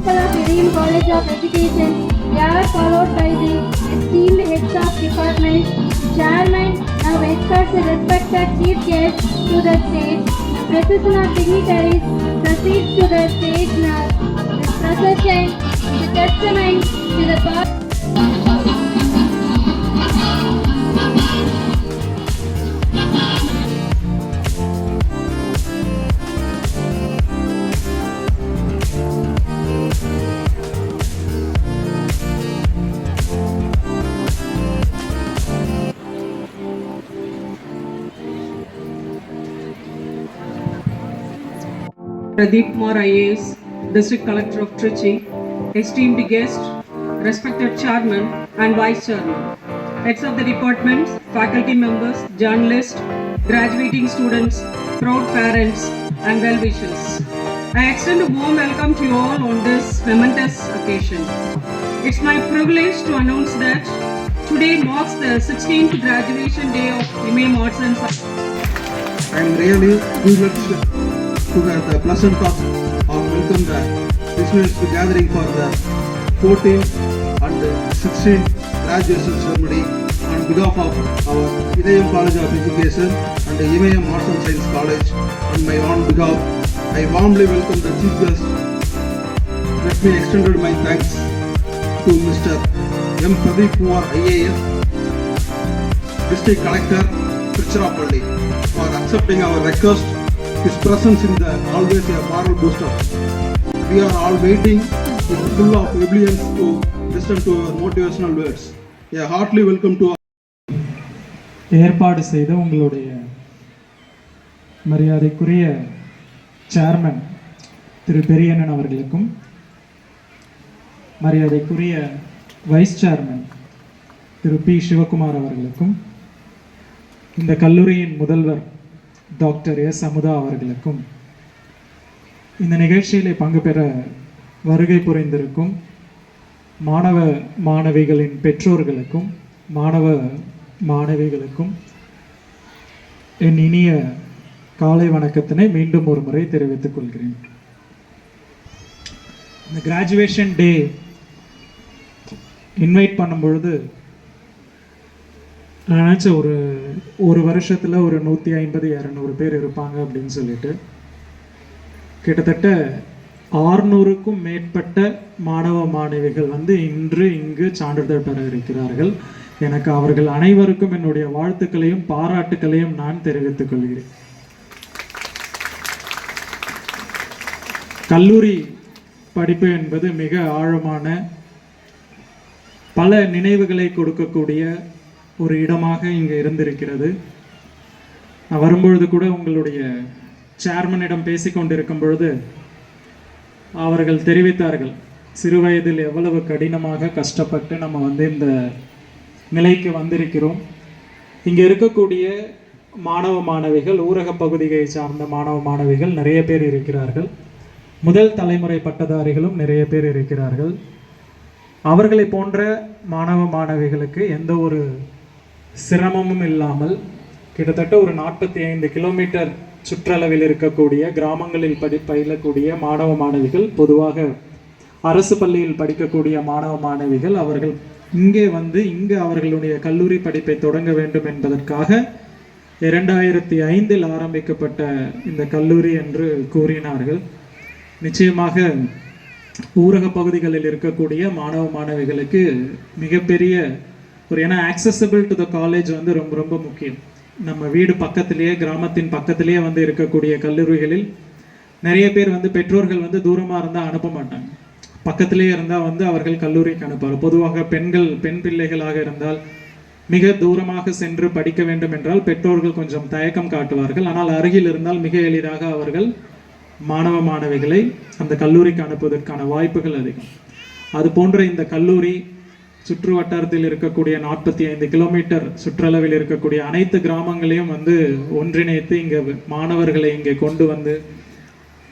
Of Irium College of Education. They are followed by the esteemed heads of department, chairman, now the respected chief guest to the stage. The procession of dignitaries proceeds to the stage now. This procession is a testament to the power Pradeep Kumar IAS, District Collector of Trichy, esteemed guest, respected Chairman and Vice Chairman, heads of the departments, faculty members, journalists, graduating students, proud parents, and well-wishers. I extend a warm welcome to you all on this momentous occasion. It's my privilege to announce that today marks the 16th graduation day of Imam Arts and Science. I am really privileged to have the pleasant talk of welcome the listeners to gathering for the 14th and 16th graduation ceremony on behalf of our Idayam College of Education and the Imayam Arts and Science College on my own behalf. I warmly welcome the chief guest. Let me extend my thanks to Mr. M. Pradeep Kumar IAS District Collector, Tiruchirappalli, for accepting our request. His presence in the always a moral booster. We are all waiting with full of oblivience to listen to your motivational words. A heartily welcome to ஏற்பாடு செய்த உங்களுடைய மரியாதைக்குரிய chairman திரு பெரியண்ணன் அவர்களுக்கும் மரியாதைக்குரிய vice chairman திரு P Sivakumar அவர்களுக்கும் இந்த கல்லூரியின் முதல்வர் டாக்டர் எஸ் அமுதா அவர்களுக்கும் இந்த நிகழ்ச்சியிலே பங்கு பெற வருகை புரிந்திருக்கும் மாணவ மாணவிகளின் பெற்றோர்களுக்கும் மாணவ மாணவிகளுக்கும் என் இனிய காலை வணக்கத்தினை மீண்டும் ஒரு முறை தெரிவித்துக் கொள்கிறேன். இந்த கிராஜுவேஷன் டே இன்வைட் பண்ணும் பொழுது நான் நினச்சேன் ஒரு ஒரு வருஷத்தில் ஒரு நூற்றி ஐம்பது இரநூறு பேர் இருப்பாங்க அப்படின்னு சொல்லிட்டு. கிட்டத்தட்ட ஆறுநூறுக்கும் மேற்பட்ட மாணவ மாணவிகள் வந்து இன்று இங்கு சான்றிதழ் பெற இருக்கிறார்கள். எனக்கு அவர்கள் அனைவருக்கும் என்னுடைய வாழ்த்துக்களையும் பாராட்டுக்களையும் நான் தெரிவித்துக் கொள்கிறேன். கல்லூரி படிப்பு என்பது மிக ஆழமான பல நினைவுகளை கொடுக்கக்கூடிய ஒரு இடமாக இங்கே இருந்திருக்கிறது. நான் வரும்பொழுது கூட உங்களுடைய சேர்மனிடம் பேசிக்கொண்டிருக்கும் பொழுது அவர்கள் தெரிவித்தார்கள் சிறு வயதில் எவ்வளவு கடினமாக கஷ்டப்பட்டு நம்ம வந்து இந்த நிலைக்கு வந்திருக்கிறோம். இங்கே இருக்கக்கூடிய மாணவ மாணவிகள் ஊரக பகுதியை சார்ந்த மாணவ மாணவிகள் நிறைய பேர் இருக்கிறார்கள். முதல் தலைமுறை பட்டதாரிகளும் நிறைய பேர் இருக்கிறார்கள். அவர்களை போன்ற மாணவ மாணவிகளுக்கு எந்த ஒரு சிரமமும் இல்லாமல் கிட்டத்தட்ட ஒரு நாற்பத்தி ஐந்து கிலோமீட்டர் சுற்றளவில் இருக்கக்கூடிய கிராமங்களில் படி பயிலக்கூடிய மாணவ மாணவிகள் பொதுவாக அரசு பள்ளியில் படிக்கக்கூடிய மாணவ மாணவிகள் அவர்கள் இங்கே வந்து இங்கு அவர்களுடைய கல்லூரி படிப்பை தொடங்க வேண்டும் என்பதற்காக இரண்டாயிரத்தி ஐந்தில் ஆரம்பிக்கப்பட்ட இந்த கல்லூரி என்று கூறினார்கள். நிச்சயமாக ஊரக பகுதிகளில் இருக்கக்கூடிய மாணவ மாணவிகளுக்கு மிகப்பெரிய ஒரு ஏன்னா ஆக்சசபிள் டு த காலேஜ் வந்து ரொம்ப ரொம்ப முக்கியம். நம்ம வீடு பக்கத்திலேயே கிராமத்தின் பக்கத்திலேயே வந்து இருக்கக்கூடிய கல்லூரிகளில் நிறைய பேர் வந்து பெற்றோர்கள் வந்து தூரமாக இருந்தால் அனுப்ப மாட்டாங்க. பக்கத்திலேயே இருந்தால் வந்து அவர்கள் கல்லூரிக்கு அனுப்பார். பொதுவாக பெண்கள் பெண் பிள்ளைகளாக இருந்தால் மிக தூரமாக சென்று படிக்க வேண்டும் என்றால் பெற்றோர்கள் கொஞ்சம் தயக்கம் காட்டுவார்கள். ஆனால் அருகில் இருந்தால் மிக எளிதாக அவர்கள் மாணவ மாணவிகளை அந்த கல்லூரிக்கு அனுப்புவதற்கான வாய்ப்புகள் அதிகம். அது போன்ற இந்த கல்லூரி சுற்று வட்டாரத்தில் இருக்கக்கூடிய நாற்பத்தி ஐந்து கிலோமீட்டர் சுற்றளவில் இருக்கக்கூடிய அனைத்து கிராமங்களையும் வந்து ஒன்றிணைத்து இங்கே மாணவர்களை இங்கே கொண்டு வந்து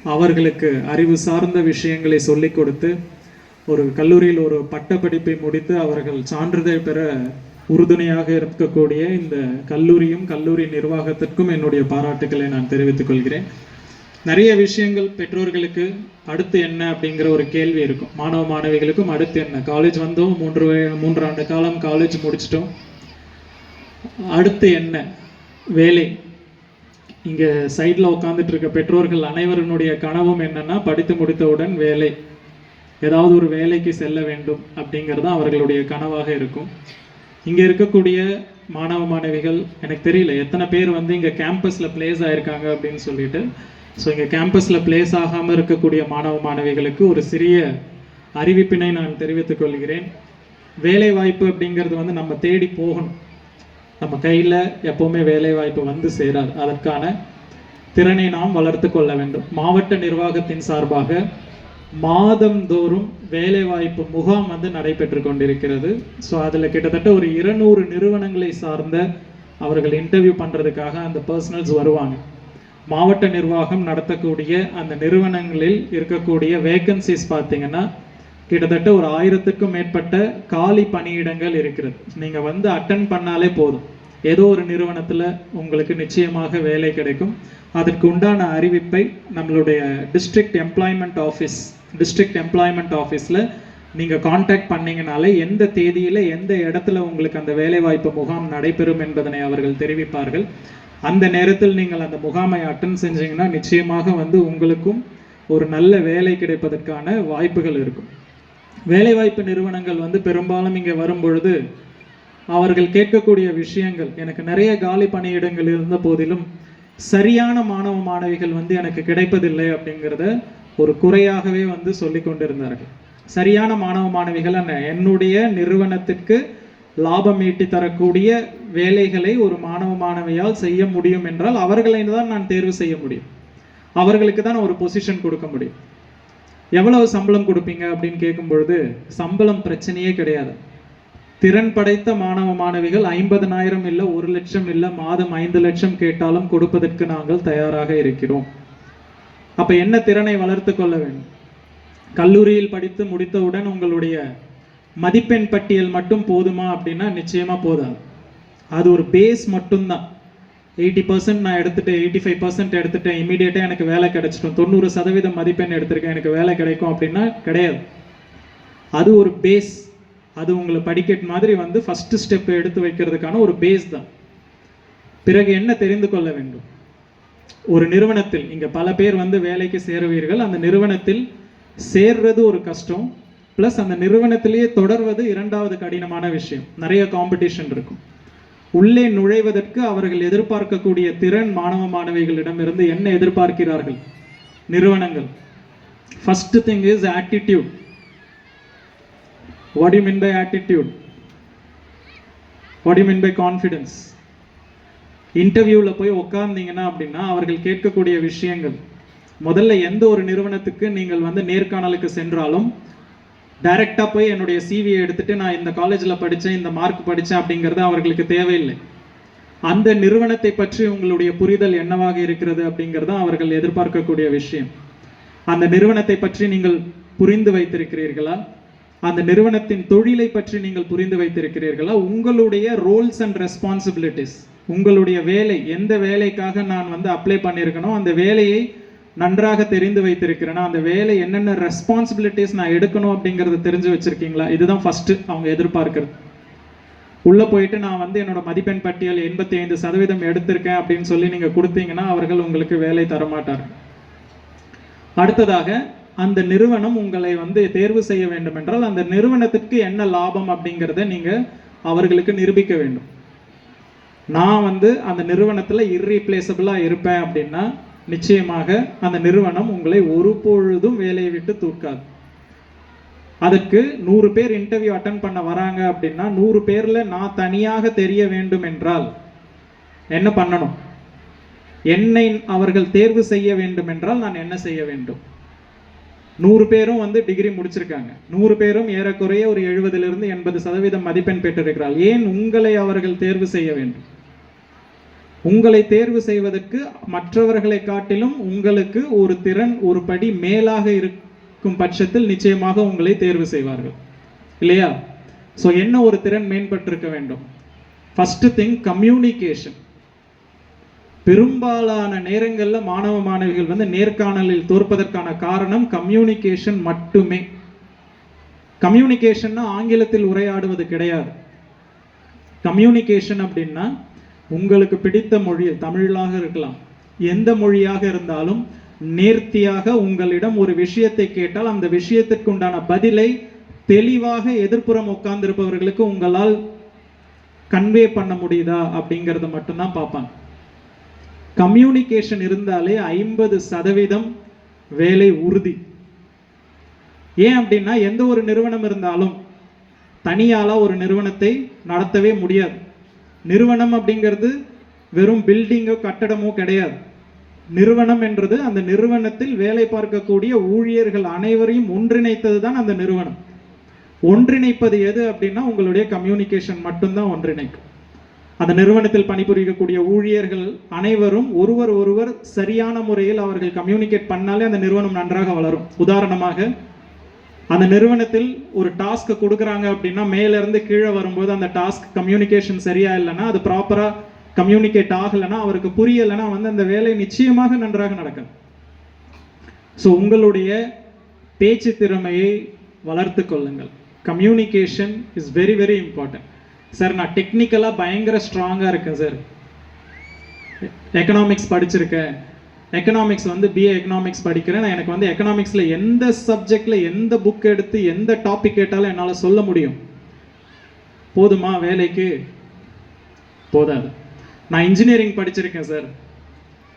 அவர்களுக்கு அறிவு சார்ந்த விஷயங்களை சொல்லிக் கொடுத்து ஒரு கல்லூரியில் ஒரு பட்டப்படிப்பை முடித்து அவர்கள் சான்றிதழ் பெற உறுதுணையாக இருக்கக்கூடிய இந்த கல்லூரியும் கல்லூரி நிர்வாகத்திற்கும் என்னுடைய பாராட்டுக்களை நான் தெரிவித்துக் கொள்கிறேன். நிறைய விஷயங்கள் பெற்றோர்களுக்கு அடுத்து என்ன அப்படிங்கிற ஒரு கேள்வி இருக்கும். மாணவ மாணவிகளுக்கும் அடுத்து என்ன? காலேஜ் வந்தோம் மூன்று மூன்றாண்டு மூன்று ஆண்டு காலம் காலேஜ் முடிச்சிட்டோம். அடுத்து என்ன? வேலை. இங்கே சைடில் உட்காந்துட்டு இருக்க பெற்றோர்கள் அனைவருடைய கனவும் என்னன்னா படித்து முடித்தவுடன் வேலை. ஏதாவது ஒரு வேலைக்கு செல்ல வேண்டும் அப்படிங்கிறது தான் அவர்களுடைய கனவாக இருக்கும். இங்கே இருக்கக்கூடிய மாணவ மாணவிகள் எனக்கு தெரியல எத்தனை பேர் வந்து இங்கே கேம்பஸில் பிளேஸ் ஆயிருக்காங்க அப்படின்னு சொல்லிட்டு ஸோ இங்கே கேம்பஸ்ல பிளேஸ் ஆகாமல் இருக்கக்கூடிய மாணவ மாணவிகளுக்கு ஒரு சிறிய அறிவிப்பினை நான் தெரிவித்துக் கொள்கிறேன். வேலை வாய்ப்பு அப்படிங்கிறது வந்து நம்ம தேடி போகணும். நம்ம கையில எப்போவுமே வேலை வாய்ப்பு வந்து சேராது. அதற்கான திறனை நாம் வளர்த்து கொள்ள வேண்டும். மாவட்ட நிர்வாகத்தின் சார்பாக மாதந்தோறும் வேலைவாய்ப்பு முகாம் வந்து நடைபெற்று கொண்டிருக்கிறது. ஸோ அதில் கிட்டத்தட்ட ஒரு இருநூறு நிறுவனங்களை சார்ந்த அவர்கள் இன்டர்வியூ பண்ணுறதுக்காக அந்த பர்சனல்ஸ் வருவாங்க. மாவட்ட நிர்வாகம் நடத்தக்கூடிய அந்த நிறுவனங்களில் இருக்கக்கூடிய வேக்கன்சிஸ் பார்த்தீங்கன்னா கிட்டத்தட்ட ஒரு ஆயிரத்துக்கும் மேற்பட்ட காலி பணியிடங்கள் இருக்கிறது. நீங்கள் வந்து அட்டன் பண்ணாலே போதும். ஏதோ ஒரு நிறுவனத்தில் உங்களுக்கு நிச்சயமாக வேலை கிடைக்கும். அதற்கு உண்டான அறிவிப்பை நம்மளுடைய district employment office district employment ஆஃபீஸில் நீங்கள் காண்டாக்ட் பண்ணீங்கனாலே எந்த தேதியில் எந்த இடத்துல உங்களுக்கு அந்த வேலைவாய்ப்பு முகாம் நடைபெறும் என்பதனை அவர்கள் தெரிவிப்பார்கள். அந்த நேரத்தில் நீங்கள் அந்த முகாமை அட்டன் செஞ்சீங்கன்னா நிச்சயமாக வந்து உங்களுக்கும் ஒரு நல்ல வேலை கிடைப்பதற்கான வாய்ப்புகள் இருக்கும். வேலைவாய்ப்பு நிறுவனங்கள் வந்து பெரும்பாலும் இங்கே வரும்பொழுது அவர்கள் கேட்கக்கூடிய விஷயங்கள் எனக்கு நிறைய காலி பணியிடங்கள் இருந்த போதிலும் சரியான மாணவ மாணவிகள் வந்து எனக்கு கிடைப்பதில்லை அப்படிங்கிறத ஒரு குறையாகவே வந்து சொல்லி கொண்டிருந்தார்கள். சரியான மாணவ மாணவிகள் என்ன என்னுடைய நிறுவனத்திற்கு லாபம் ஈட்டி தரக்கூடிய வேலைகளை ஒரு மாணவ மாணவியால் செய்ய முடியும் என்றால் அவர்களை தான் நான் தேர்வு செய்ய முடியும். அவர்களுக்கு தான் ஒரு பொசிஷன் கொடுக்க முடியும். எவ்வளவு சம்பளம் கொடுப்பீங்க அப்படின்னு கேட்கும் பொழுது சம்பளம் பிரச்சனையே கிடையாது. திறன் படைத்த மாணவ மாணவிகள் ஐம்பதனாயிரம் இல்லை ஒரு லட்சம் இல்லை மாதம் ஐந்து லட்சம் கேட்டாலும் கொடுப்பதற்கு நாங்கள் தயாராக இருக்கிறோம். அப்போ என்ன திறனை வளர்த்து கொள்ள வேண்டும்? கல்லூரியில் படித்து முடித்தவுடன் உங்களுடைய மதிப்பெண் பட்டியல் மட்டும் போதுமா அப்படின்னா நிச்சயமாக போதாது. அது ஒரு பேஸ் மட்டும்தான். எயிட்டி பர்சன்ட் நான் எடுத்துட்டேன் எயிட்டி ஃபைவ் பர்சன்ட் எடுத்துட்டேன் இமீடியட்டாக எனக்கு வேலை கிடைச்சிடும். தொண்ணூறு சதவீதம் மதிப்பெண் எடுத்திருக்கேன் எனக்கு வேலை கிடைக்கும் அப்படின்னா கிடையாது. அது ஒரு பேஸ் அது உங்களை படிக்கட் மாதிரி வந்து ஃபஸ்ட்டு ஸ்டெப் எடுத்து வைக்கிறதுக்கான ஒரு பேஸ் தான். பிறகு என்ன தெரிந்து கொள்ள வேண்டும்? ஒரு நிறுவனத்தில் இங்கே பல பேர் வந்து வேலைக்கு சேருவீர்கள். அந்த நிறுவனத்தில் சேர்றது ஒரு கஷ்டம். ப்ளஸ் அந்த நிறுவனத்திலேயே தொடர்வது இரண்டாவது கடினமான விஷயம். நிறைய காம்படிஷன் இருக்கும். உள்ளே நுழைவதற்கு அவர்கள் எதிர்பார்க்கக்கூடிய திறன் மாணவ மாணவிகளிடமிருந்து என்ன எதிர்பார்க்கிறார்கள்? நிறுவனங்கள். First thing is attitude what you mean by attitude what you mean by confidence இன்டர்வியூவில் போய் உட்கார்ந்தீங்கன்னா அப்படின்னா அவர்கள் கேட்கக்கூடிய விஷயங்கள். முதல்ல எந்த ஒரு நிறுவனத்துக்கு நீங்கள் வந்து நேர்காணலுக்கு சென்றாலும் டைரக்டா போய் என்னுடைய சிவியை எடுத்துகிட்டு நான் இந்த காலேஜில் படித்தேன் இந்த மார்க் படித்தேன் அப்படிங்கிறது அவர்களுக்கு தேவையில்லை. அந்த நிறுவனத்தை பற்றி உங்களுடைய புரிதல் என்னவாக இருக்கிறது அப்படிங்கிறது அவர்கள் எதிர்பார்க்கக்கூடிய விஷயம். அந்த நிறுவனத்தை பற்றி நீங்கள் புரிந்து வைத்திருக்கிறீர்களா? அந்த நிறுவனத்தின் தொழிலை பற்றி நீங்கள் புரிந்து வைத்திருக்கிறீர்களா? உங்களுடைய ரோல்ஸ் அண்ட் ரெஸ்பான்சிபிலிட்டிஸ் உங்களுடைய வேலை எந்த வேலைக்காக நான் வந்து அப்ளை பண்ணியிருக்கனோ அந்த வேலையை நன்றாக தெரிந்து வைத்திருக்கிறேன்னா அந்த வேலை என்னென்ன ரெஸ்பான்சிபிலிட்டிஸ் நான் எடுக்கணும் அப்படிங்கறத தெரிஞ்சு வச்சுருக்கீங்களா? இதுதான் ஃபஸ்ட்டு அவங்க எதிர்பார்க்குறது. உள்ளே போயிட்டு நான் வந்து என்னோட மதிப்பெண் பட்டியல் எண்பத்தி ஐந்து சதவீதம் எடுத்திருக்கேன் அப்படின்னு சொல்லி நீங்கள் கொடுத்தீங்கன்னா அவர்கள் உங்களுக்கு வேலை தரமாட்டார் அடுத்ததாக அந்த நிறுவனம் உங்களை வந்து தேர்வு செய்ய வேண்டும் என்றால் அந்த நிறுவனத்திற்கு என்ன லாபம் அப்படிங்கிறத நீங்கள் அவர்களுக்கு நிரூபிக்க வேண்டும். நான் வந்து அந்த நிறுவனத்தில் இர்ரீப்ளேசபிளாக இருப்பேன் அப்படின்னா நிச்சயமாக அந்த நிறுவனம் உங்களை ஒரு பொழுதும் வேலையை விட்டு தூக்காது அதுக்கு நூறு பேர் இன்டர்வியூ அட்டன் பண்ண வராங்க அப்படின்னா நூறு பேரில் நான் தனியாக தெரிய வேண்டும் என்றால் என்ன பண்ணணும்? என்னை அவர்கள் தேர்வு செய்ய வேண்டும் என்றால் நான் என்ன செய்ய வேண்டும்? நூறு பேரும் வந்து டிகிரி முடிச்சிருக்காங்க. நூறு பேரும் ஏறக்குறைய ஒரு எழுபதிலிருந்து எண்பது சதவீதம் மதிப்பெண் பெற்றிருக்கிறார் ஏன் உங்களை அவர்கள் தேர்வு செய்ய வேண்டும்? உங்களை தேர்வு செய்வதற்கு மற்றவர்களை காட்டிலும் உங்களுக்கு ஒரு திறன் ஒரு படி மேலாக இருக்கும் பட்சத்தில் நிச்சயமாக உங்களை தேர்வு செய்வார்கள். இல்லையா? ஸோ என்ன ஒரு திறன் மேம்பட்டிருக்க வேண்டும்? ஃபஸ்ட்டு திங் கம்யூனிகேஷன் பெரும்பாலான நேரங்களில் மாணவ மாணவிகள் வந்து நேர்காணலில் தோற்பதற்கான காரணம் கம்யூனிகேஷன் மட்டுமே. கம்யூனிகேஷன்னா ஆங்கிலத்தில் உரையாடுவது கிடையாது. கம்யூனிகேஷன் அப்படின்னா உங்களுக்கு பிடித்த மொழியில் தமிழாக இருக்கலாம். எந்த மொழியாக இருந்தாலும் நேர்த்தியாக உங்களிடம் ஒரு விஷயத்தை கேட்டால் அந்த விஷயத்திற்கு உண்டான பதிலை தெளிவாக எதிர்ப்புறம் உட்கார்ந்திருப்பவர்களுக்கு உங்களால் கன்வே பண்ண முடியுதா அப்படிங்கிறத மட்டும்தான் பார்ப்பாங்க. கம்யூனிகேஷன் இருந்தாலே ஐம்பது சதவீதம் வேலை உறுதி. ஏன் அப்படின்னா எந்த ஒரு நிறுவனம் இருந்தாலும் தனியாலா ஒரு நிறுவனத்தை நடத்தவே முடியாது. நிறுவனம் அப்படிங்கிறது வெறும் பில்டிங்கோ கட்டடமோ கிடையாது. நிறுவனம் என்றது அந்த நிறுவனத்தில் வேலை பார்க்கக்கூடிய ஊழியர்கள் அனைவரையும் ஒன்றிணைத்தது தான் அந்த நிறுவனம். ஒன்றிணைப்பது எது அப்படின்னா உங்களுடைய கம்யூனிகேஷன் மட்டும்தான் ஒன்றிணைக்கும். அந்த நிறுவனத்தில் பணிபுரியக்கூடிய ஊழியர்கள் அனைவரும் ஒருவர் ஒருவர் சரியான முறையில் அவர்கள் கம்யூனிகேட் பண்ணாலே அந்த நிறுவனம் நன்றாக வளரும். உதாரணமாக அந்த நிறுவனத்தில் ஒரு டாஸ்க் கொடுக்குறாங்க அப்படின்னா மேலேருந்து கீழே வரும்போது அந்த டாஸ்க் கம்யூனிகேஷன் சரியா இல்லைன்னா அது ப்ராப்பராக கம்யூனிகேட் ஆகலைன்னா அவருக்கு புரியலைன்னா வந்து அந்த வேலை நிச்சயமாக நன்றாக நடக்கும். ஸோ உங்களுடைய பேச்சு திறமையை வளர்த்து கொள்ளுங்கள். Communication is very very important sir நான் டெக்னிக்கலாக பயங்கர ஸ்ட்ராங்காக இருக்கேன் சார் எக்கனாமிக்ஸ் படிச்சிருக்கேன். எக்கனாமிக்ஸ் வந்து பிஏ எக்கனாமிக்ஸ் படிக்கிறேன். நான் எனக்கு வந்து எக்கனாமிக்ஸில் எந்த சப்ஜெக்டில் எந்த புக் எடுத்து எந்த டாபிக் கேட்டாலும் என்னால் சொல்ல முடியும். போதுமா வேலைக்கு? போதாது. நான் இன்ஜினியரிங் படிச்சிருக்கேன் சார்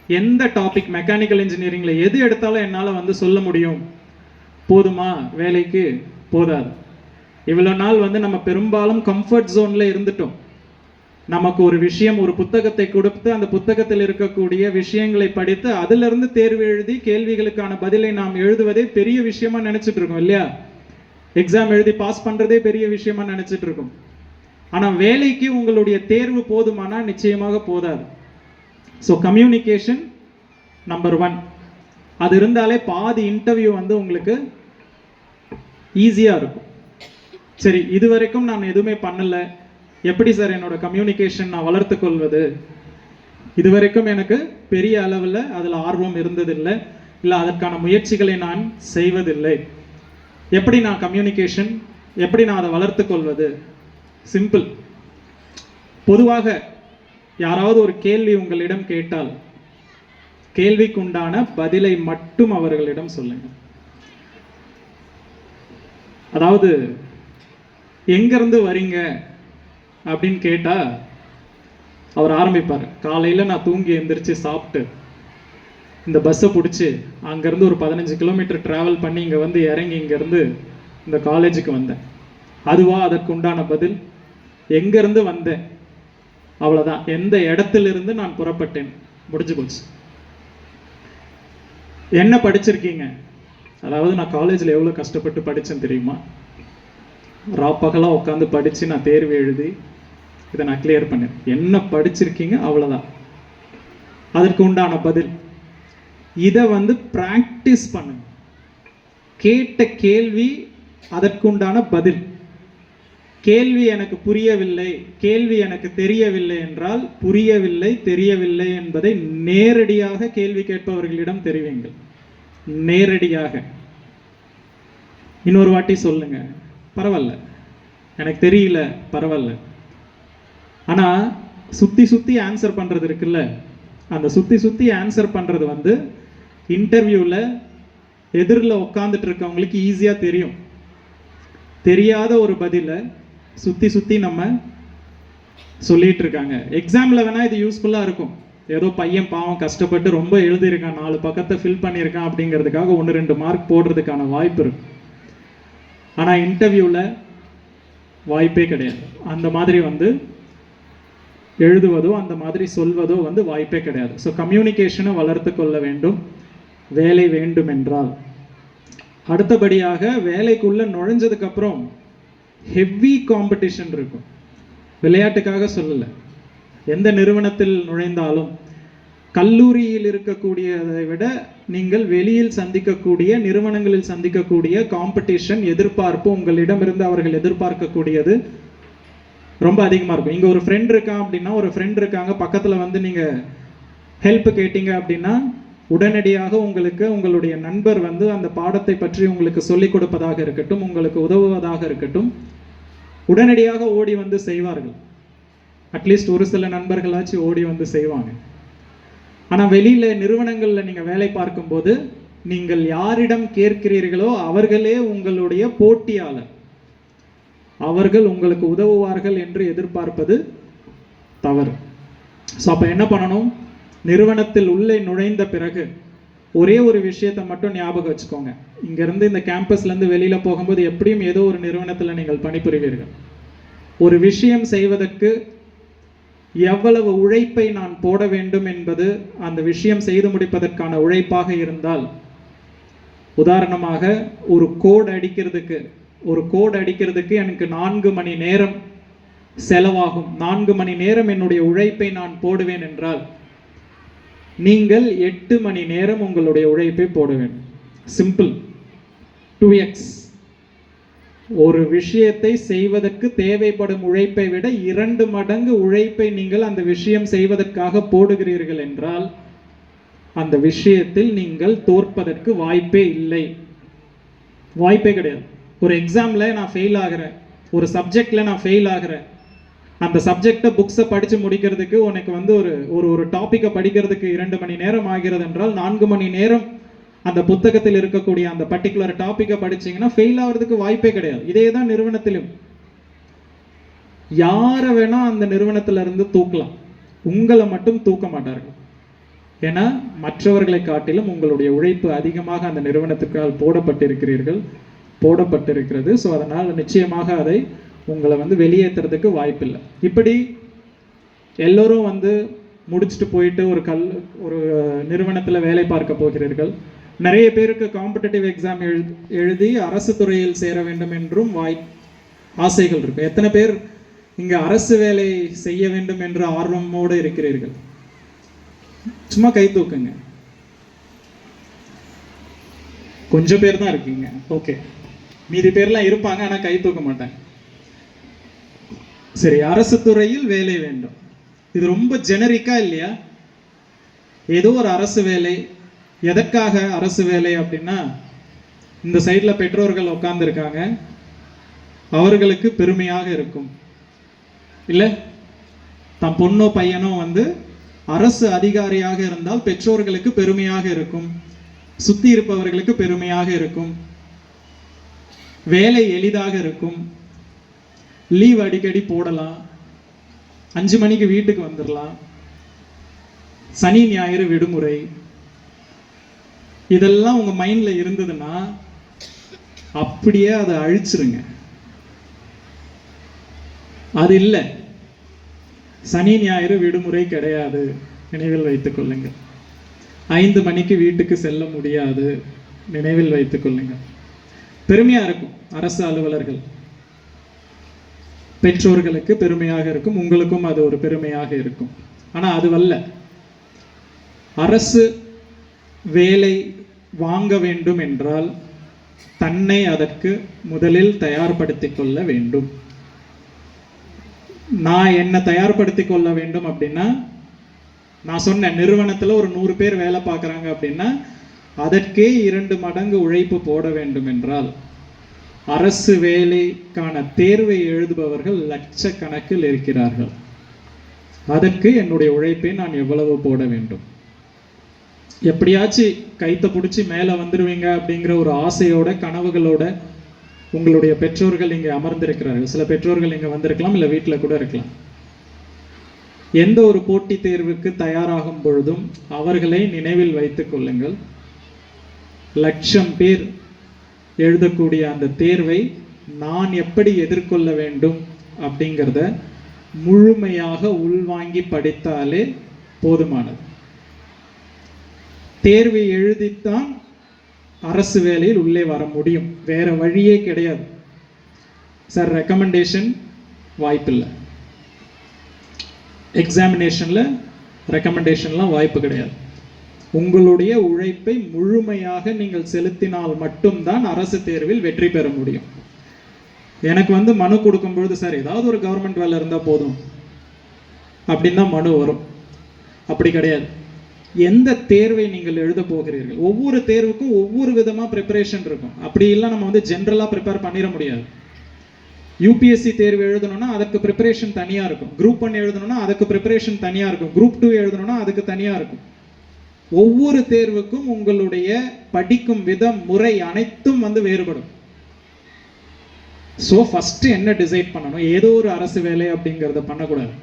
எந்த டாபிக் மெக்கானிக்கல் இன்ஜினியரிங்கில் எது எடுத்தாலும் என்னால் வந்து சொல்ல முடியும். போதுமா வேலைக்கு? போதாது. இவ்வளோ நாள் வந்து நம்ம பெரும்பாலும் கம்ஃபர்ட் ஜோனில் இருந்துட்டோம். நமக்கு ஒரு விஷயம் ஒரு புத்தகத்தை கொடுத்து அந்த புத்தகத்தில் இருக்கக்கூடிய விஷயங்களை படித்து அதிலிருந்து தேர்வு எழுதி கேள்விகளுக்கான பதிலை நாம் எழுதுவதே பெரிய விஷயமா நினைச்சிட்டு இருக்கோம் இல்லையா? எக்ஸாம் எழுதி பாஸ் பண்றதே பெரிய விஷயமா நினைச்சிட்டு இருக்கோம் ஆனா வேலைக்கு உங்களுடைய தேர்வு போதுமானா? நிச்சயமாக போதாது. ஸோ கம்யூனிகேஷன் நம்பர் ஒன் அது இருந்தாலே பாதி இன்டர்வியூ வந்து உங்களுக்கு ஈஸியாக இருக்கும். சரி இது வரைக்கும் நான் எதுவுமே பண்ணலை. எப்படி சார் என்னோட கம்யூனிகேஷன் நான் வளர்த்து கொள்வது? இது வரைக்கும் எனக்கு பெரிய அளவில் அதில் ஆர்வம் இருந்ததில்லை. இல்லை அதற்கான முயற்சிகளை நான் செய்வதில்லை. எப்படி நான் கம்யூனிகேஷன் எப்படி நான் அதை வளர்த்து கொள்வது? சிம்பிள் பொதுவாக யாராவது ஒரு கேள்வி உங்களிடம் கேட்டால் கேள்விக்குண்டான பதிலை மட்டும் அவர்களிடம் சொல்லுங்கள். அதாவது எங்கேருந்து வரீங்க? அப்படின்னு கேட்டால் அவர் ஆரம்பிப்பார். காலையில் நான் தூங்கி எழுந்திரிச்சு சாப்பிட்டு இந்த பஸ்ஸை பிடிச்சி அங்கேருந்து ஒரு பதினஞ்சு கிலோமீட்டர் ட்ராவல் பண்ணி இங்கே வந்து இறங்கி இங்கேருந்து இந்த காலேஜுக்கு வந்தேன். அதுவா அதற்கு உண்டான பதில் எங்கேருந்து வந்தேன்? அவ்வளோதான் எந்த இடத்துலேருந்து நான் புறப்பட்டேன்? முடிஞ்சு போச்சு. என்ன படிச்சிருக்கீங்க? அதாவது நான் காலேஜில் எவ்வளோ கஷ்டப்பட்டு படித்தேன் தெரியுமா? ராப்பகலாக உட்காந்து படித்து நான் தேர்வு எழுதி இதை நான் கிளியர் பண்ணேன். என்ன படிச்சிருக்கீங்க? அவ்வளோதான் அதற்கு உண்டான பதில் இதை வந்து ப்ராக்டிஸ் பண்ணுங்க. கேட்ட கேள்வி அதற்குண்டான பதில். கேள்வி எனக்கு புரியவில்லை கேள்வி எனக்கு தெரியவில்லை என்றால் புரியவில்லை தெரியவில்லை என்பதை நேரடியாக கேள்வி கேட்பவர்களிடம் தெரிவிங்கள். நேரடியாக. இன்னொரு வாட்டி சொல்லுங்க. பரவாயில்ல. எனக்கு தெரியல பரவாயில்ல. ஆனால் சுற்றி சுற்றி ஆன்சர் பண்ணுறது இருக்குல்ல? அந்த சுற்றி சுற்றி ஆன்சர் பண்ணுறது வந்து இன்டர்வியூவில் எதிரில் உட்காந்துட்டு இருக்கவங்களுக்கு ஈஸியாக தெரியும். தெரியாத ஒரு பதிலை சுற்றி சுற்றி நம்ம சொல்லிட்டு இருக்காங்க. எக்ஸாமில் வேணால் இது யூஸ்ஃபுல்லாக இருக்கும். ஏதோ பையன் பாவம் கஷ்டப்பட்டு ரொம்ப எழுதியிருக்கான் நாலு பக்கத்தை ஃபில் பண்ணியிருக்கான் அப்படிங்கிறதுக்காக ஒன்று ரெண்டு மார்க் போடுறதுக்கான வாய்ப்பு இருக்கு. ஆனால் இன்டர்வியூவில் வாய்ப்பே கிடையாது. அந்த மாதிரி வந்து எழுதுவதோ அந்த மாதிரி சொல்வதோ வந்து வாய்ப்பே கிடையாது. ஸோ கம்யூனிகேஷனை வளர்த்து கொள்ள வேண்டும். வேலை வேண்டும் என்றால் அடுத்தபடியாக வேலைக்குள்ளே நுழைஞ்சதுக்கப்புறம் ஹெவி காம்படிஷன் இருக்கும். விளையாட்டுக்காக சொல்லலை. எந்த நிறுவனத்தில் நுழைந்தாலும். கல்லூரியில் இருக்கக்கூடியதை விட நீங்கள் வெளியில் சந்திக்கக்கூடிய நிறுவனங்களில் சந்திக்கக்கூடிய காம்படிஷன் எதிர்பார்ப்பு உங்களிடமிருந்து அவர்கள் எதிர்பார்க்கக்கூடியது ரொம்ப அதிகமாக இருக்கும். இங்கே ஒரு ஃப்ரெண்ட் இருக்கான் அப்படின்னா ஒரு ஃப்ரெண்ட் இருக்காங்க பக்கத்தில் வந்து நீங்கள் ஹெல்ப் கேட்டீங்க அப்படின்னா உடனடியாக உங்களுக்கு உங்களுடைய நண்பர் வந்து அந்த பாடத்தை பற்றி உங்களுக்கு சொல்லிக் கொடுப்பதாக இருக்கட்டும் உங்களுக்கு உதவுவதாக இருக்கட்டும் உடனடியாக ஓடி வந்து செய்வார்கள். அட்லீஸ்ட் ஒரு சில நண்பர்களாச்சும் ஓடி வந்து செய்வாங்க. ஆனால் வெளியில் நிறுவனங்களில் நீங்கள் வேலை பார்க்கும்போது நீங்கள் யாரிடம் கேட்கிறீர்களோ அவர்களே உங்களுடைய போட்டியாளர். அவர்கள் உங்களுக்கு உதவுவார்கள் என்று எதிர்பார்ப்பது தவறு. ஸோ அப்போ என்ன பண்ணணும்? நிறுவனத்தில் உள்ளே நுழைந்த பிறகு ஒரே ஒரு விஷயத்தை மட்டும் ஞாபகம் வச்சுக்கோங்க. இங்கேருந்து இந்த கேம்பஸ்லேருந்து வெளியில் போகும்போது எப்படியும் ஏதோ ஒரு நிறுவனத்தில் நீங்கள் பணிபுரிவீர்கள். ஒரு விஷயம் செய்வதற்கு எவ்வளவு உழைப்பை நான் போட வேண்டும் என்பது அந்த விஷயம் செய்து முடிப்பதற்கான உழைப்பாக இருந்தால் உதாரணமாக ஒரு கோடு அடிக்கிறதுக்கு ஒரு கோடு அடிக்கிறதுக்கு எனக்கு நான்கு மணி நேரம் செலவாகும். நான்கு மணி நேரம் என்னுடைய உழைப்பை நான் போடுவேன் என்றால் நீங்கள் எட்டு மணி நேரம் உங்களுடைய உழைப்பை போடுவேன். சிம்பிள் டூ எக்ஸ் ஒரு விஷயத்தை செய்வதற்கு தேவைப்படும் உழைப்பை விட இரண்டு மடங்கு உழைப்பை நீங்கள் அந்த விஷயம் செய்வதற்காக போடுகிறீர்கள் என்றால் அந்த விஷயத்தில் நீங்கள் தோற்பதற்கு வாய்ப்பே இல்லை. வாய்ப்பே கிடையாது. ஒரு எக்ஸாம்ல நான் ஃபெயில் ஆகிறேன். ஒரு சப்ஜெக்டில் நான் ஃபெயில் ஆகிறேன். அந்த சப்ஜெக்டை புக்ஸை படித்து முடிக்கிறதுக்கு உனக்கு வந்து ஒரு ஒரு ஒரு டாப்பிக்கை படிக்கிறதுக்கு இரண்டு மணி நேரம் ஆகிறது என்றால் நான்கு மணி நேரம் அந்த புத்தகத்தில் இருக்கக்கூடிய அந்த பர்டிகுலர் டாப்பிக்கை படிச்சீங்கன்னா ஃபெயில் ஆகிறதுக்கு வாய்ப்பே கிடையாது. இதே தான் நிறுவனத்திலும். யாரை வேணால் அந்த நிறுவனத்துல இருந்து தூக்கலாம். உங்களை மட்டும் தூக்க மாட்டார்கள். ஏன்னா மற்றவர்களை காட்டிலும் உங்களுடைய உழைப்பு அதிகமாக அந்த நிறுவனத்துக்கால் போடப்பட்டிருக்கிறீர்கள். போடப்பட்டிருக்கிறது. ஸோ அதனால் நிச்சயமாக அதை உங்களை வந்து வெளியேற்றுறதுக்கு வாய்ப்பில்லை. இப்படி எல்லோரும் வந்து முடிச்சுட்டு போயிட்டு ஒரு கல் ஒரு நிறுவனத்தில் வேலை பார்க்க போகிறீர்கள். நிறைய பேருக்கு காம்படிட்டிவ் எக்ஸாம் எழு எழுதி அரசு துறையில் சேர வேண்டும் என்றும் வாய் ஆசைகள் இருக்கும் எத்தனை பேர் இங்கே அரசு வேலை செய்ய வேண்டும் என்ற ஆர்வமோடு இருக்கிறீர்கள்? சும்மா கை தூக்குங்க. கொஞ்சம் பேர் தான் இருக்கீங்க. ஓகே மீதி பேர்லாம் இருப்பாங்க ஆனால் கை தூக்க மாட்டாங்க. சரி அரசு துறையில் வேலை வேண்டும். இது ரொம்ப ஜெனரிக்கா இல்லையா? ஏதோ ஒரு அரசு வேலை. எதற்காக அரசு வேலை அப்படின்னா இந்த சைடில் பெற்றோர்கள் உட்கார்ந்துருக்காங்க. அவர்களுக்கு பெருமையாக இருக்கும். இல்லை? தம் பொண்ணோ பையனோ வந்து அரசு அதிகாரியாக இருந்தால் பெற்றோர்களுக்கு பெருமையாக இருக்கும். சுத்தி இருப்பவர்களுக்கு பெருமையாக இருக்கும். வேலை எளிதாக இருக்கும். லீவ் அடிக்கடி போடலாம். அஞ்சு மணிக்கு வீட்டுக்கு வந்துடலாம் சனி ஞாயிறு விடுமுறை. இதெல்லாம் உங்கள் மைண்டில் இருந்ததுன்னா அப்படியே அதை அழிச்சிருங்க. அது இல்லை. சனி ஞாயிறு விடுமுறை கிடையாது. நினைவில் வைத்துக் கொள்ளுங்கள். ஐந்து மணிக்கு வீட்டுக்கு செல்ல முடியாது. நினைவில் வைத்துக் கொள்ளுங்கள். பெருமையாக இருக்கும் அரசு அலுவலர்கள். பெற்றோர்களுக்கு பெருமையாக இருக்கும் உங்களுக்கும் அது ஒரு பெருமையாக இருக்கும். ஆனால் அதுவல்ல அரசு வேலை வாங்க வேண்டும் என்றால் தன்னை அதற்கு முதலில் தயார்படுத்திக் கொள்ள வேண்டும். நான் என்ன தயார்படுத்திக் கொள்ள வேண்டும் அப்படின்னா நான் சொன்னேன் நிறுவனத்தில் ஒரு நூறு பேர் வேலை பார்க்குறாங்க அப்படின்னா அதற்கே இரண்டு மடங்கு உழைப்பு போட வேண்டும் என்றால் அரசு வேலைக்கான தேர்வை எழுதுபவர்கள் லட்சக்கணக்கில் இருக்கிறார்கள். அதற்கு என்னுடைய உழைப்பை நான் எவ்வளவு போட வேண்டும்? எப்படியாச்சும் கைத்தை பிடிச்சி மேலே வந்துடுவீங்க அப்படிங்கிற ஒரு ஆசையோட கனவுகளோட உங்களுடைய பெற்றோர்கள் இங்கே அமர்ந்திருக்கிறார்கள். சில பெற்றோர்கள் இங்கே வந்திருக்கலாம் இல்லை வீட்டில் கூட இருக்கலாம். எந்த ஒரு போட்டித் தேர்வுக்கு தயாராகும் பொழுதும் அவர்களை நினைவில் வைத்துக் கொள்ளுங்கள். லட்சம் பேர் எழுதக்கூடிய அந்த தேர்வை நான் எப்படி எதிர்கொள்ள வேண்டும் அப்படிங்கிறத முழுமையாக உள்வாங்கி படித்தாலே போதுமானது. தேர்வை எழுதித்தான் அரசு வேலையில் உள்ளே வர முடியும். வேற வழியே கிடையாது. சார் ரெக்கமெண்டேஷன் வாய்ப்பில்லை. எக்ஸாமினேஷனில் ரெக்கமெண்டேஷன்லாம் வாய்ப்பு கிடையாது. உங்களுடைய உழைப்பை முழுமையாக நீங்கள் செலுத்தினால் மட்டும்தான் அரசு தேர்வில் வெற்றி பெற முடியும். எனக்கு வந்து மனு கொடுக்கும் பொழுது சார் ஏதாவது ஒரு கவர்மெண்ட் வேலை இருந்தால் போதும். அப்படின்னு தான் மனு வரும். அப்படி கிடையாது. எந்த தேர்வை நீங்கள் எழுத போகிறீர்கள்? ஒவ்வொரு தேர்வுக்கும் ஒவ்வொரு விதமாக ப்ரிப்பரேஷன் இருக்கும். அப்படி இல்லை நம்ம வந்து ஜென்ரலாக ப்ரிப்பேர் பண்ணிட முடியாது. யூபிஎஸ்சி தேர்வு எழுதணும்னா அதுக்கு ப்ரிப்பரேஷன் தனியாக இருக்கும். குரூப் ஒன் எழுதணும்னா அதுக்கு ப்ரிப்பரேஷன் தனியாக இருக்கும். குரூப் டூ எழுதணும்னா அதுக்கு தனியாக இருக்கும். ஒவ்வொரு தேர்வுக்கும் உங்களுடைய படிக்கும் விதம் முறை அனைத்தும் வந்து வேறுபடும். ஸோ ஃபஸ்ட்டு என்ன டிசைட் பண்ணணும்? ஏதோ ஒரு அரசு வேலை அப்படிங்கிறத பண்ணக்கூடாது.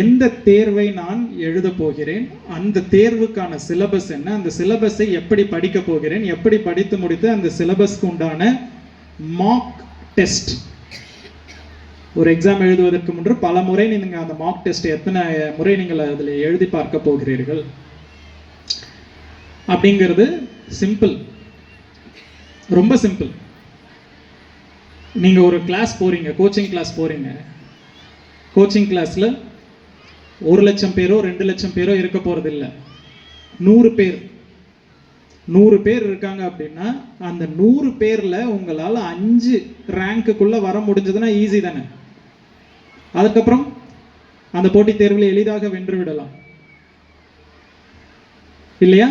எந்த தேர்வை நான் எழுத போகிறேன்? அந்த தேர்வுக்கான சிலபஸ் என்ன? அந்த சிலபஸை எப்படி படிக்க போகிறேன்? எப்படி படித்து முடித்து அந்த சிலபஸ்க்கு உண்டான மாக் டெஸ்ட் ஒரு எக்ஸாம் எழுதுவதற்கு முன்பு பல முறை நீங்கள் அந்த மாக் டெஸ்ட் எத்தனை முறை நீங்கள் அதில் எழுதி பார்க்க போகிறீர்கள்? அப்படிங்கிறது சிம்பிள் ரொம்ப சிம்பிள் நீங்கள் ஒரு கிளாஸ் போகிறீங்க கோச்சிங் கிளாஸ் போகிறீங்க கோச்சிங் கிளாஸில் ஒரு லட்சம் பேரோ ரெண்டு லட்சம் பேரோ இருக்க போகிறது இல்லை. நூறு பேர். நூறு பேர் இருக்காங்க அப்படின்னா அந்த நூறு பேரில் உங்களால் அஞ்சு ரேங்க்குள்ளே வர முடிஞ்சதுன்னா ஈஸி தானே. அதுக்கப்புறம் அந்த போட்டித் தேர்வில் எளிதாக வென்று விடலாம். இல்லையா?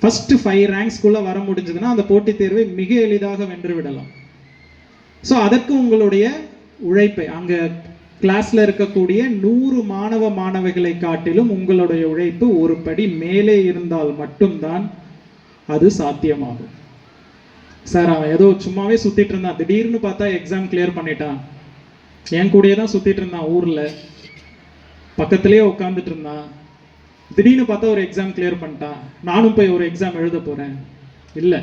ஃபஸ்ட்டு ஃபைவ் ரேங்க்ஸ்குள்ளே வர முடிஞ்சதுன்னா அந்த போட்டித் தேர்வை மிக எளிதாக வென்று விடலாம். ஸோ அதற்கு உங்களுடைய உழைப்பை அங்கே கிளாஸில் இருக்கக்கூடிய நூறு மாணவ மாணவிகளை காட்டிலும் உங்களுடைய உழைப்பு ஒரு படி மேலே இருந்தால் மட்டும்தான் அது சாத்தியமாகும். சார் அவன் ஏதோ சும்மாவே சுற்றிட்டு இருந்தான். திடீர்னு பார்த்தா எக்ஸாம் கிளியர் பண்ணிட்டான். என் கூடயே தான் சுற்றிட்டு இருந்தான் ஊரில். பக்கத்திலேயே உட்காந்துட்டு இருந்தான். திடீர்னு பார்த்தா ஒரு எக்ஸாம் கிளியர் பண்ணிட்டான். நானும் போய் ஒரு எக்ஸாம் எழுத போகிறேன் இல்லை.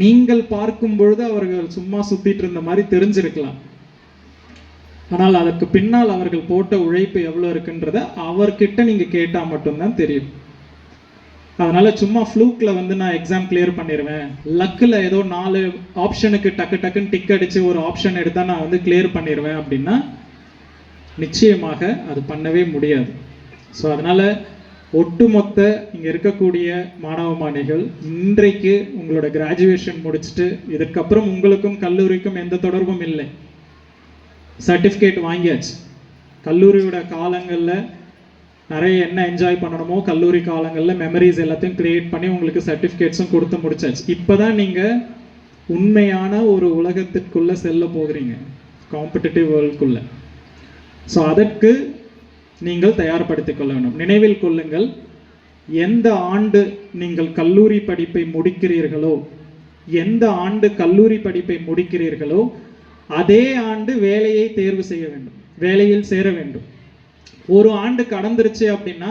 நீங்கள் பார்க்கும் பொழுது அவர்கள் சும்மா சுத்திட்டு இருந்த மாதிரி தெரிஞ்சிருக்கலாம். ஆனால் அதற்கு பின்னால் அவர்கள் போட்ட உழைப்பு எவ்வளோ இருக்குன்றத அவர்கிட்ட நீங்கள் கேட்டால் மட்டும்தான் தெரியும். அதனால் சும்மா ஃப்ளூக்கில் வந்து நான் எக்ஸாம் கிளியர் பண்ணிடுவேன் லக்கில் ஏதோ நாலு ஆப்ஷனுக்கு டக்கு டக்குன்னு டிக் அடித்து ஒரு ஆப்ஷன் எடுத்தால் நான் வந்து கிளியர் பண்ணிடுவேன் அப்படின்னா நிச்சயமாக அது பண்ணவே முடியாது. ஸோ அதனால் ஒட்டுமொத்த இங்கே இருக்கக்கூடிய மாணவ மாணவிகள் இன்றைக்கு உங்களோட கிராஜுவேஷன் முடிச்சுட்டு இதுக்கப்புறம் உங்களுக்கும் கல்லூரிக்கும் எந்த தொடர்பும் இல்லை. சர்டிஃபிகேட் வாங்கியாச்சு. கல்லூரியோட காலங்களில் நிறைய என்ன என்ஜாய் பண்ணணுமோ கல்லூரி காலங்களில் மெமரிஸ் எல்லாத்தையும் க்ரியேட் பண்ணி உங்களுக்கு சர்டிஃபிகேட்ஸும் கொடுத்து முடிச்சாச்சு. இப்போ தான் நீங்கள் உண்மையான ஒரு உலகத்திற்குள்ளே செல்ல போகிறீங்க. காம்படிட்டிவ் வேர்ல்டுக்குள்ளே ஸோ அதற்கு நீங்கள் தயார்படுத்திக் கொள்ள வேண்டும் நினைவில் கொள்ளுங்கள் எந்த ஆண்டு நீங்கள் கல்லூரி படிப்பை முடிக்கிறீர்களோ எந்த ஆண்டு கல்லூரி படிப்பை முடிக்கிறீர்களோ அதே ஆண்டு வேலையை தேர்வு செய்ய வேண்டும். வேலையில் சேர வேண்டும். ஒரு ஆண்டு கடந்துருச்சு அப்படின்னா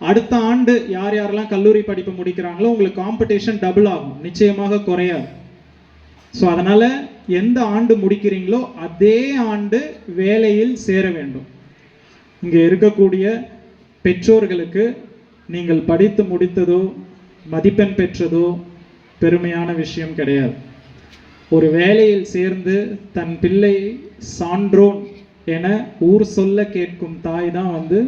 அடுத்த ஆண்டு யார் யாரெல்லாம் கல்லூரி படிப்பு முடிக்கிறாங்களோ உங்களுக்கு காம்படிஷன் டபுள் ஆகும். நிச்சயமாக குறையாது. ஸோ அதனால் எந்த ஆண்டு முடிக்கிறீங்களோ அதே ஆண்டு வேலையில் சேர வேண்டும். இங்கே இருக்கக்கூடிய பெற்றோர்களுக்கு நீங்கள் படித்து முடித்ததோ மதிப்பெண் பெற்றதோ பெருமையான விஷயம் கிடையாது. ஒரு வேலையில் சேர்ந்து தன் பிள்ளை சான்றோன் என ஊர் சொல்ல கேட்கும் தாய் தான் வந்து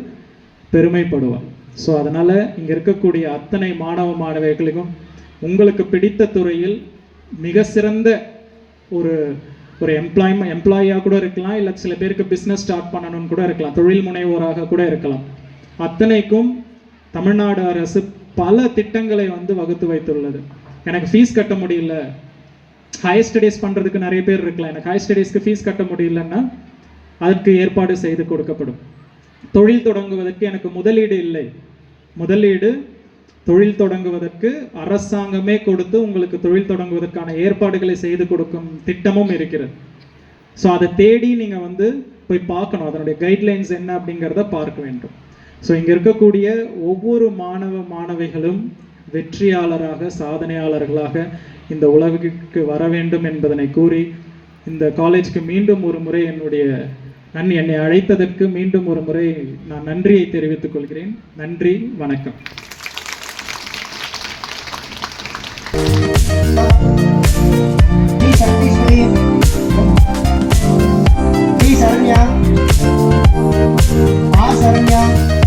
பெருமைப்படுவார் ஸோ அதனால் இங்கே இருக்கக்கூடிய அத்தனை மாணவ மாணவிகளுக்கும் உங்களுக்கு பிடித்த துறையில் மிக சிறந்த ஒரு ஒரு எம்ப்ளாய் எம்ப்ளாயியாக கூட இருக்கலாம் இல்லை சில பேருக்கு பிஸ்னஸ் ஸ்டார்ட் பண்ணணும்னு கூட இருக்கலாம் தொழில் முனைவோராக கூட இருக்கலாம். அத்தனைக்கும் தமிழ்நாடு அரசு பல திட்டங்களை வந்து வகுத்து வைத்துள்ளது. எனக்கு ஃபீஸ் கட்ட முடியல. ஹையர் ஸ்டடீஸ் பண்ணுறதுக்கு நிறைய பேர் இருக்கலாம். எனக்கு ஹையர் ஸ்டடீஸ்க்கு ஃபீஸ் கட்ட முடியலன்னா அதற்கு ஏற்பாடு செய்து கொடுக்கப்படும். தொழில் தொடங்குவதற்கு எனக்கு முதலீடு இல்லை. முதலீடு தொழில் தொடங்குவதற்கு அரசாங்கமே கொடுத்து உங்களுக்கு தொழில் தொடங்குவதற்கான ஏற்பாடுகளை செய்து கொடுக்கும் திட்டமும் இருக்கிறது. ஸோ அதை தேடி நீங்கள் வந்து போய் பார்க்கணும். அதனுடைய கைட்லைன்ஸ் என்ன அப்படிங்கிறத பார்க்க வேண்டும். ஸோ இங்கே இருக்கக்கூடிய ஒவ்வொரு மாணவ மாணவிகளும் வெற்றியாளராக சாதனையாளர்களாக இந்த உலகிற்கு வர வேண்டும் என்பதனை கூறி இந்த காலேஜ்க்கு மீண்டும் ஒரு முறை என்னுடைய நன் என்னை அழைத்ததற்கு மீண்டும் ஒரு முறை நான் நன்றியை தெரிவித்துக் கொள்கிறேன். நன்றி வணக்கம். 小辣